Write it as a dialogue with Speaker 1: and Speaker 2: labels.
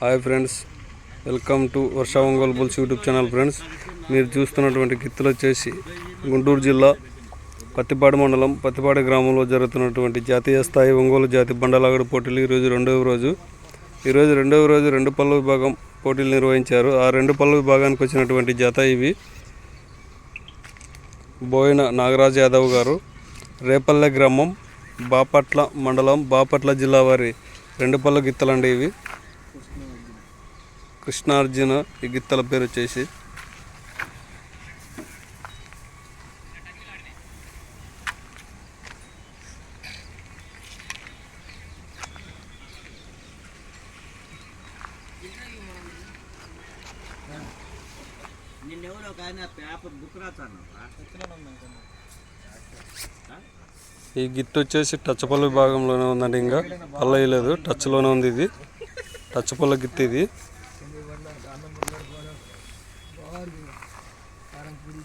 Speaker 1: Hi friends welcome to Varsha Ongole bulls YouTube channel friends. మీరు చూస్తున్నటువంటి గిత్తులు వచ్చేసి గుంటూరు జిల్లా పత్తిపాడు మండలం పత్తిపాడు గ్రామంలో జరుగుతున్నటువంటి జాతీయ స్థాయి ఒంగోలు జాతి బండలాగడు పోటీలు ఈరోజు రెండవ రోజు. ఈరోజు రెండవ రోజు రెండు పళ్ళ విభాగం పోటీలు నిర్వహించారు. ఆ రెండు పళ్ళ విభాగానికి వచ్చినటువంటి జత ఇవి. బోయిన నాగరాజ్ యాదవ్ గారు రేపల్లె గ్రామం బాపట్ల మండలం బాపట్ల జిల్లా వారి రెండు పళ్ళ గిత్తలండి ఇవి. కృష్ణార్జున ఈ గిత్తల పేరు వచ్చేసి. ఈ గిత్త వచ్చేసి టచ్ పళ్ళ విభాగంలోనే ఉందండి ఇంకా. పళ్ళ వేయలేదు టచ్లోనే ఉంది ఇది. టచ్ పళ్ళ గిత్త ఇది. आमा मगर गएर घर गयो कारण पुरी